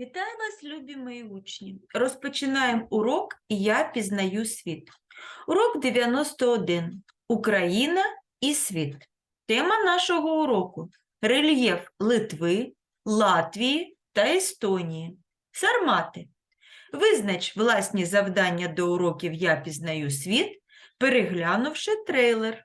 Вітаю вас, любі мої учні. Розпочинаємо урок «Я пізнаю світ». Урок 91. Україна і світ. Тема нашого уроку – рельєф Литви, Латвії та Естонії. Сармати. Визнач власні завдання до уроків «Я пізнаю світ», переглянувши трейлер.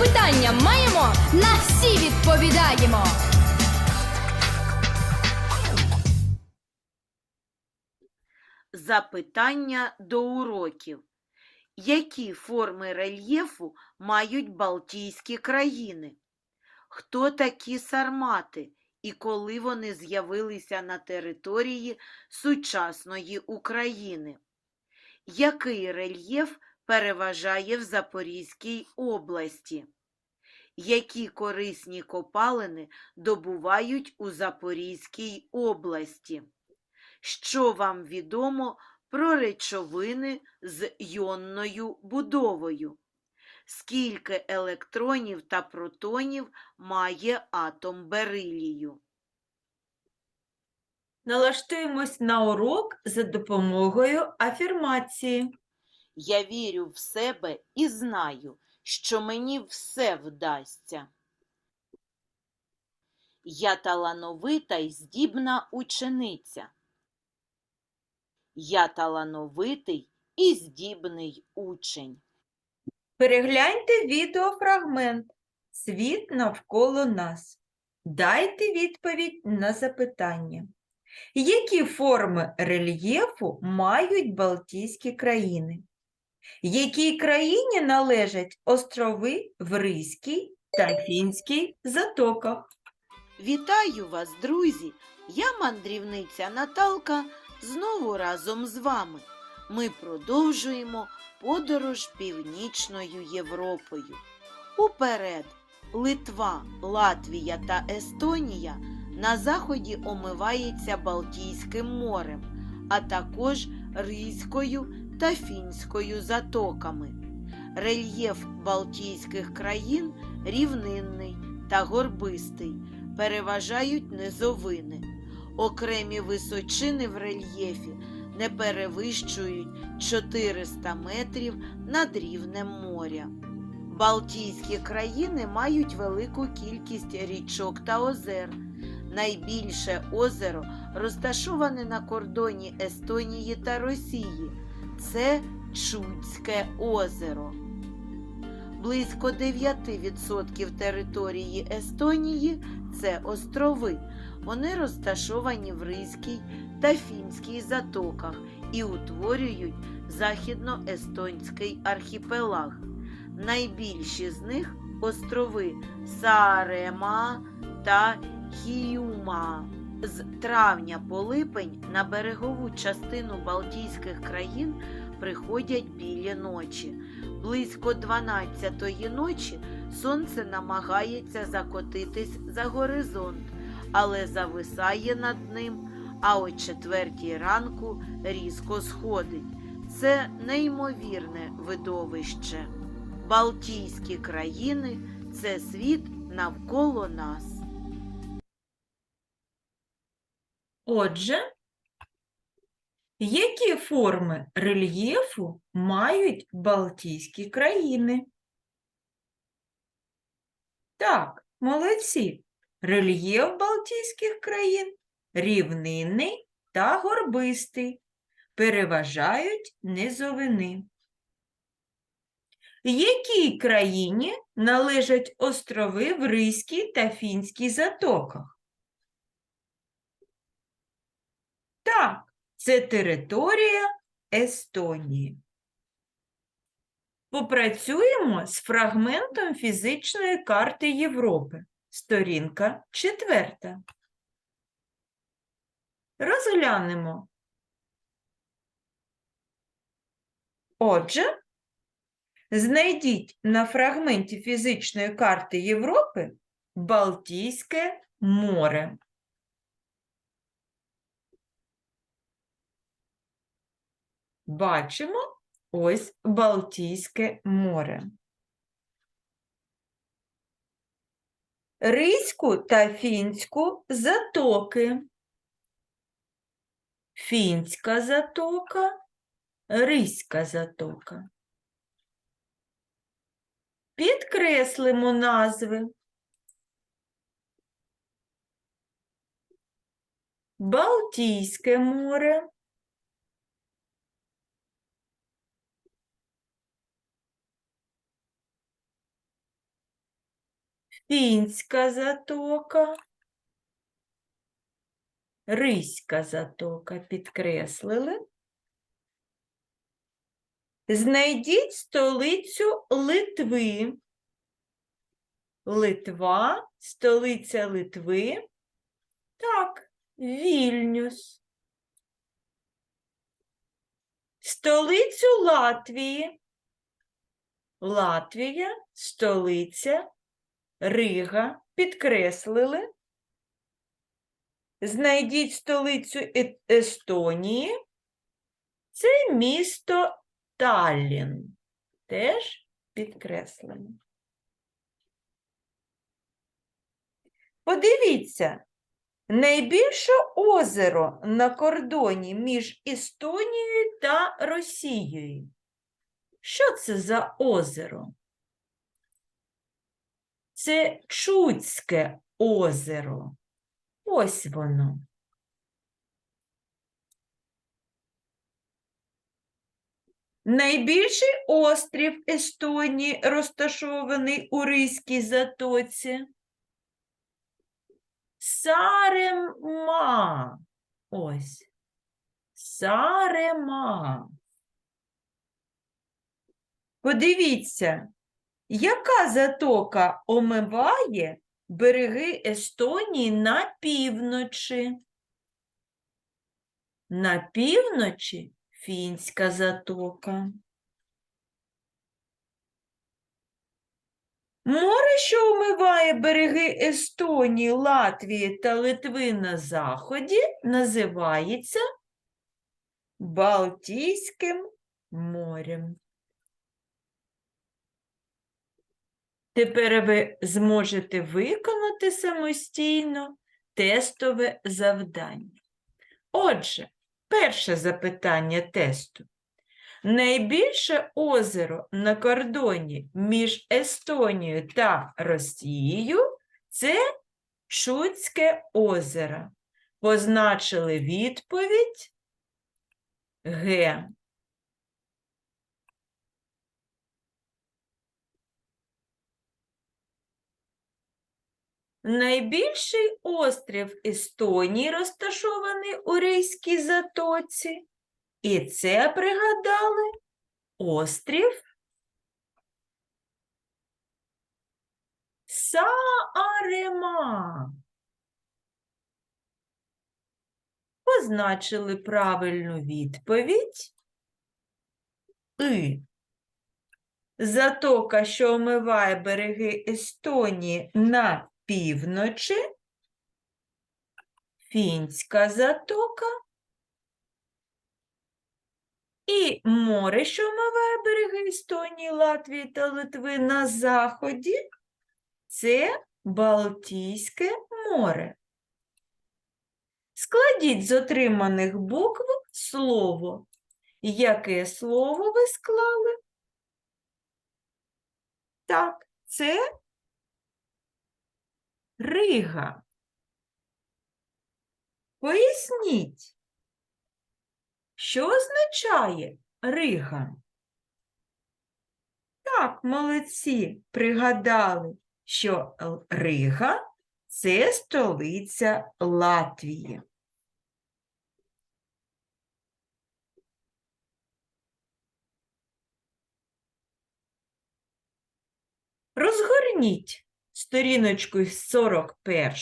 Запитання маємо, на всі відповідаємо. Запитання до уроків. Які форми рельєфу мають Балтійські країни? Хто такі сармати і коли вони з'явилися на території сучасної України? Який рельєф переважає в Запорізькій області? Які корисні копалини добувають у Запорізькій області? Що вам відомо про речовини з йонною будовою? Скільки електронів та протонів має атом берилію? Налаштуємось на урок за допомогою афірмації. Я вірю в себе і знаю, що мені все вдасться. Я талановита й здібна учениця. Я талановитий і здібний учень. Перегляньте відеофрагмент «Світ навколо нас». Дайте відповідь на запитання. Які форми рельєфу мають Балтійські країни? Якій країні належать острови в Ризькій та Фінській затоках? Вітаю вас, друзі! Я мандрівниця Наталка знову разом з вами. Ми продовжуємо подорож північною Європою. Уперед Литва, Латвія та Естонія на заході омивається Балтійським морем, а також Ризькою та Фінською затоками. Рельєф Балтійських країн рівнинний та горбистий, переважають низовини. Окремі височини в рельєфі не перевищують 400 метрів над рівнем моря. Балтійські країни мають велику кількість річок та озер. Найбільше озеро розташоване на кордоні Естонії та Росії. Це Чудське озеро. Близько 9% території Естонії це острови. Вони розташовані в Ризькій та Фінській затоках і утворюють західноестонський архіпелаг. Найбільші з них острови Саарема та Хіюма. З травня по липень на берегову частину Балтійських країн приходять білі ночі. Близько 12-ї ночі сонце намагається закотитись за горизонт, але зависає над ним, а о четвертій ранку різко сходить. Це неймовірне видовище. Балтійські країни це світ навколо нас. Отже, які форми рельєфу мають Балтійські країни? Так, молодці. Рельєф Балтійських країн рівнинний та горбистий, переважають низовини. Якій країні належать острови в Ризькій та Фінській затоках? Так, це територія Естонії. Попрацюємо з фрагментом фізичної карти Європи. Сторінка четверта. Розглянемо. Отже, знайдіть на фрагменті фізичної карти Європи Балтійське море. Бачимо ось Балтійське море. Ризьку та фінську затоки. Фінська затока, Ризька затока. Підкреслимо назви. Балтійське море, Фінська затока, Ризька затока підкреслили. Знайдіть столицю Литви. Литва, столиця Литви. Так, Вільнюс. Столицю Латвії. Латвія, столиця Рига. Підкреслили. Знайдіть столицю Е- Естонії. Це місто Таллін. Теж підкреслено. Подивіться, найбільше озеро на кордоні між Естонією та Росією. Що це за озеро? Це Чудське озеро. Ось воно. Найбільший острів Естонії розташований у Ризькій затоці. Сарема. Ось. Сарема. Подивіться, яка затока омиває береги Естонії на півночі? На півночі Фінська затока. Море, що омиває береги Естонії, Латвії та Литви на заході, називається Балтійським морем. Тепер ви зможете виконати самостійно тестове завдання. Отже, перше запитання тесту. Найбільше озеро на кордоні між Естонією та Росією це Чудське озеро. Позначили відповідь Г. Найбільший острів Естонії розташований у Рейській затоці. І це пригадали острів Саарема. Позначили правильну відповідь. І. Затока, що омиває береги Естонії на півночі, Фінська затока і море, що омиває береги Естонії, Латвії та Литви на заході, це Балтійське море. Складіть з отриманих букв слово. Яке слово ви склали? Так, це Рига. Поясніть, що означає Рига? Так, молодці пригадали, що Рига це столиця Латвії. Розгорніть сторіночку 41.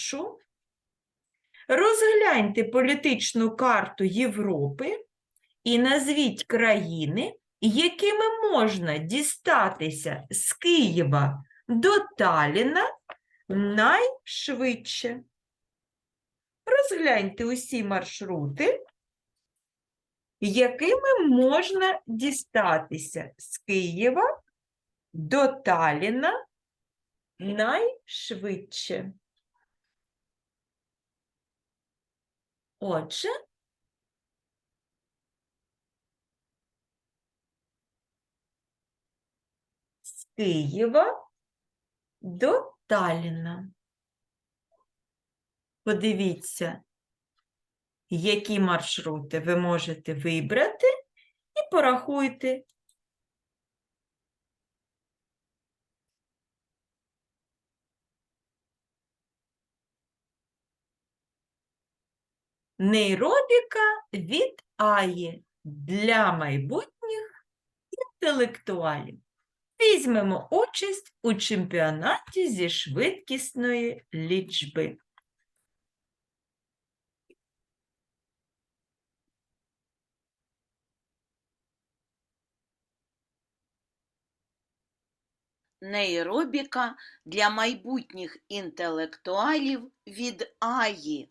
Розгляньте політичну карту Європи і назвіть країни, якими можна дістатися з Києва до Таліна найшвидше. Розгляньте усі маршрути, якими можна дістатися з Києва до Таліна найшвидше. Отже, з Києва до Таліна. Подивіться, які маршрути ви можете вибрати і порахуйте, Нейробіка від АЄ для майбутніх інтелектуалів. Візьмемо участь у чемпіонаті зі швидкісної лічби. Нейробіка для майбутніх інтелектуалів від Аї.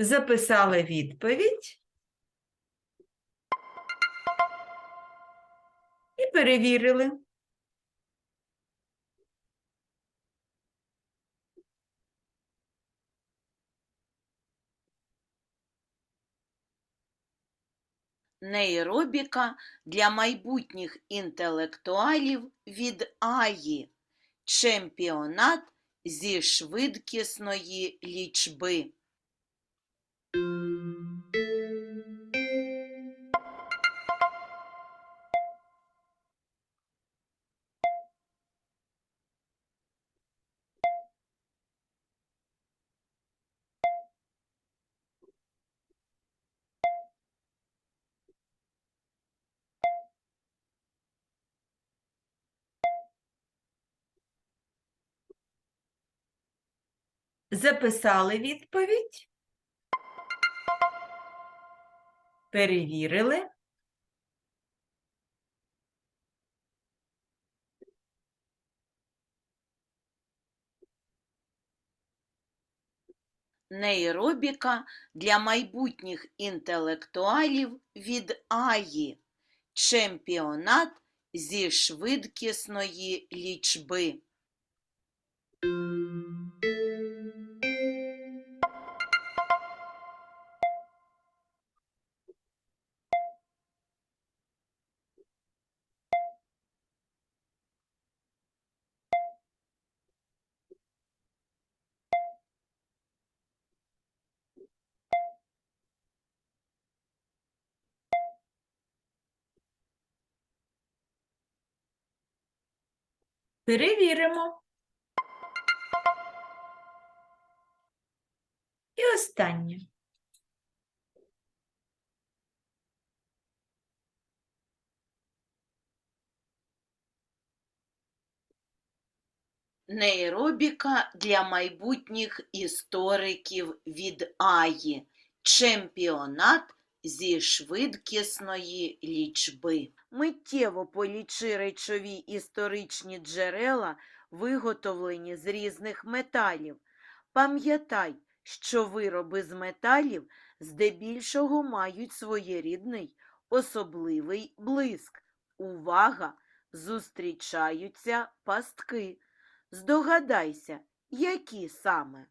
Записали відповідь і перевірили. Нейробіка для майбутніх інтелектуалів від Аї. Чемпіонат зі швидкісної лічби. Записали відповідь. Перевірили. Нейробіка для майбутніх інтелектуалів від Аї. Чемпіонат зі швидкісної лічби. Перевіримо. І останнє. Нейробіка для майбутніх істориків від Аї. Чемпіонат зі швидкісної лічби. Миттєво полічи речові історичні джерела, виготовлені з різних металів. Пам'ятай, що вироби з металів здебільшого мають своєрідний особливий блиск. Увага! Зустрічаються пастки. Здогадайся, які саме?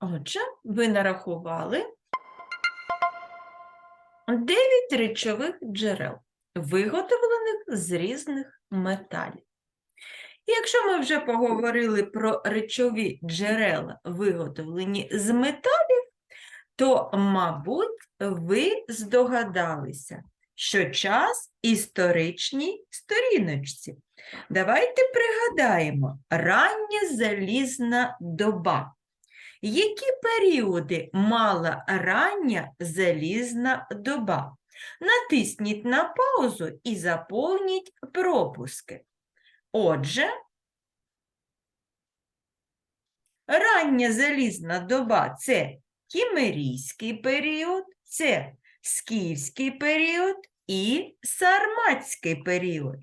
Отже, ви нарахували 9 речових джерел, виготовлених з різних металів. І Якщо ми вже поговорили про речові джерела, виготовлені з металів, то, мабуть, ви здогадалися, що час історичній сторіночці. Давайте пригадаємо рання залізна доба. Які періоди мала рання залізна доба? Натисніть на паузу і заповніть пропуски. Отже, рання залізна доба це кімерійський період, це скіфський період і сарматський період.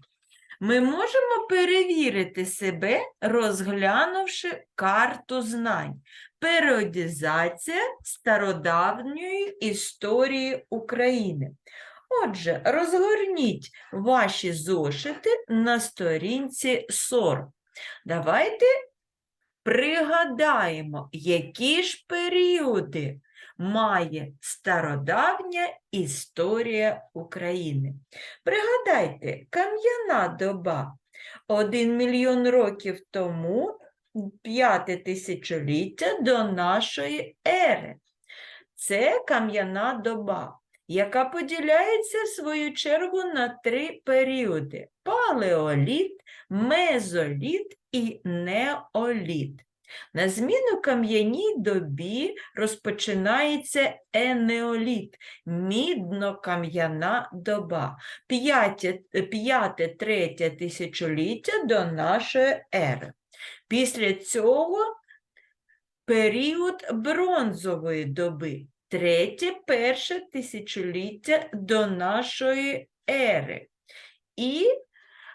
Ми можемо перевірити себе, розглянувши карту знань. Періодизація стародавньої історії України. Отже, розгорніть ваші зошити на сторінці 40. Давайте пригадаємо, які ж періоди має стародавня історія України. Пригадайте, кам'яна доба. Один мільйон років тому, п'яте тисячоліття до нашої ери. Це кам'яна доба, яка поділяється в свою чергу на три періоди: палеоліт, мезоліт і неоліт. На зміну кам'яній добі розпочинається енеоліт, мідно-кам'яна доба, п'яте-третє тисячоліття до нашої ери. Після цього період бронзової доби, третє-перше тисячоліття до нашої ери. І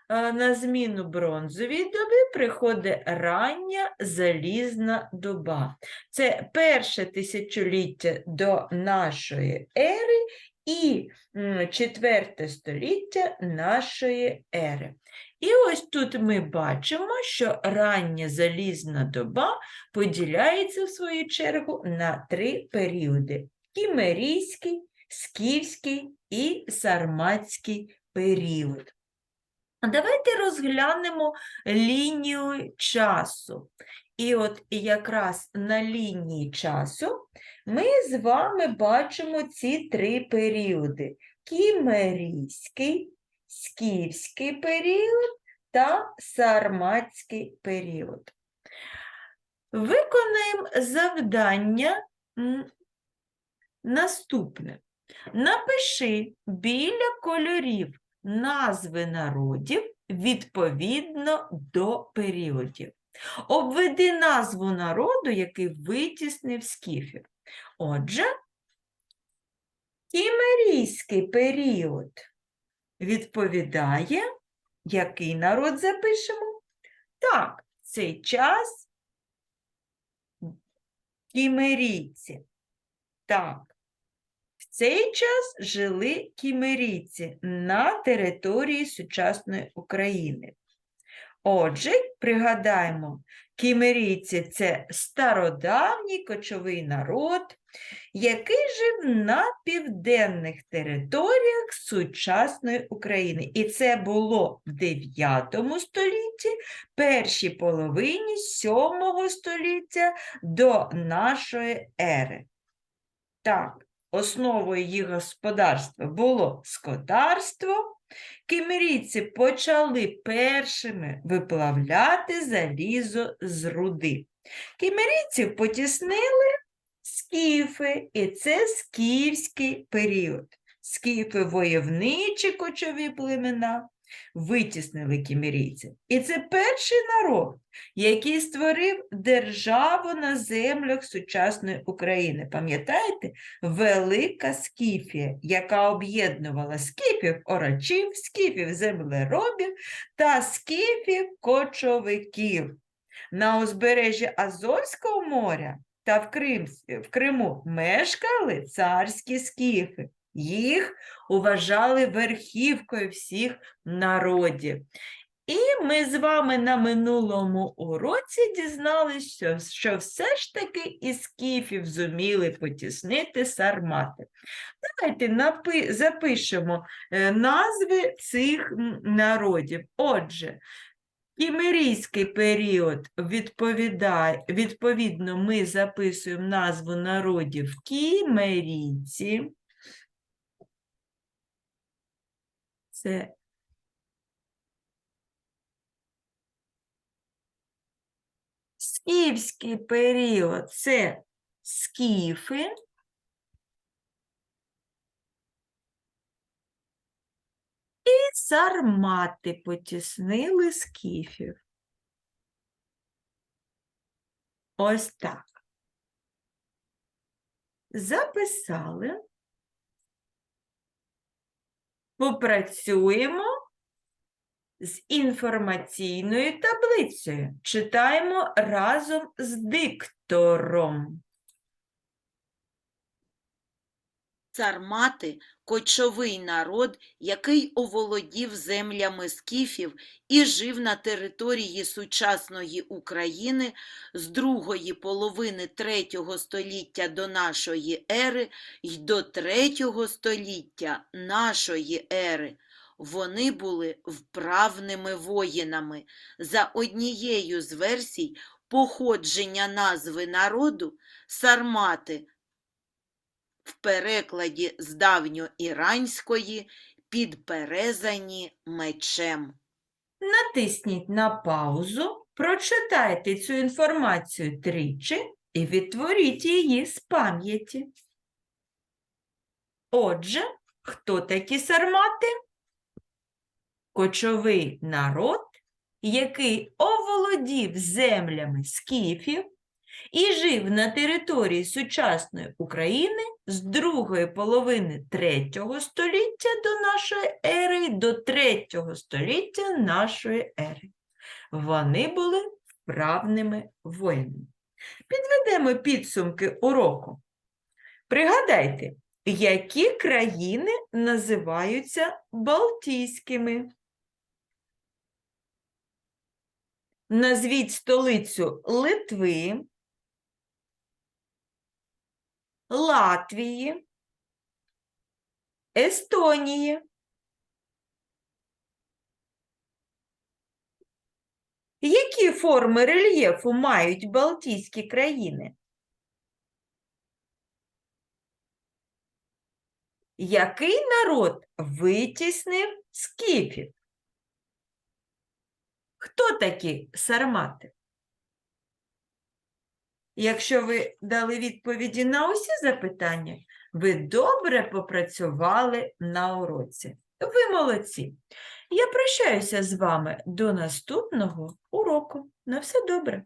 е, на зміну бронзовій доби приходить рання залізна доба. Це перше тисячоліття до нашої ери і IV століття нашої ери. І ось тут ми бачимо, що рання залізна доба поділяється в свою чергу на три періоди: кімерійський, скіфський і сарматський період. Давайте розглянемо лінію часу. І от якраз на лінії часу ми з вами бачимо ці три періоди: кімерійський, скіфський період та сарматський період. Виконаємо завдання наступне. Напиши біля кольорів назви народів відповідно до періодів. Обведи назву народу, який витіснив скіфів. Отже, кімерійський період відповідає, який народ запишемо? Так, цей час кімерійці. Так, цей час жили кімерійці на території сучасної України. Отже, пригадаємо, кімерійці – це стародавній кочовий народ, який жив на південних територіях сучасної України. І це було в 9 столітті, першій половині 7 століття до нашої ери. Так, основою їх господарства було скотарство. Кімерійці почали першими виплавляти залізо з руди. Кімерійців потіснили скіфи, і це скіфський період. Скіфи войовничі кочові племена витіснили кімерійців. І це перший народ, який створив державу на землях сучасної України. Пам'ятаєте? Велика Скіфія, яка об'єднувала скіфів орачів, скіфів землеробів та скіфів кочовиків. На узбережжі Азовського моря та в, Крим, в Криму мешкали царські скіфи. Їх вважали верхівкою всіх народів. І ми з вами на минулому уроці дізналися, що, що все ж таки із скіфів зуміли потіснити сармати. Давайте напи- запишемо е, назви цих народів. Отже, Кімерійський період відповідає, відповідно, ми записуємо назву народів кімерійці. Це Скіфський період це скіфи. І сармати потіснили скіфів. Ось так. Записали. Попрацюємо з інформаційною таблицею. Читаємо разом з диктором. Сармати – кочовий народ, який оволодів землями скіфів і жив на території сучасної України з другої половини третього століття до нашої ери й до третього століття нашої ери. Вони були вправними воїнами. За однією з версій походження назви народу сармати в перекладі з давньоіранської підперезані мечем. Натисніть на паузу, прочитайте цю інформацію тричі і відтворіть її з пам'яті. Отже, хто такі сармати? Кочовий народ, який оволодів землями скіфів і жив на території сучасної України з другої половини третього століття до нашої ери до третього століття нашої ери. Вони були вправними воїнами. Підведемо підсумки уроку. Пригадайте, які країни називаються Балтійськими. Назвіть столицю Литви, Латвії, Естонії. Які форми рельєфу мають Балтійські країни? Який народ витіснив скіфів? Хто такі сармати? Якщо ви дали відповіді на усі запитання, ви добре попрацювали на уроці. Ви молодці. Я прощаюся з вами до наступного уроку. На все добре.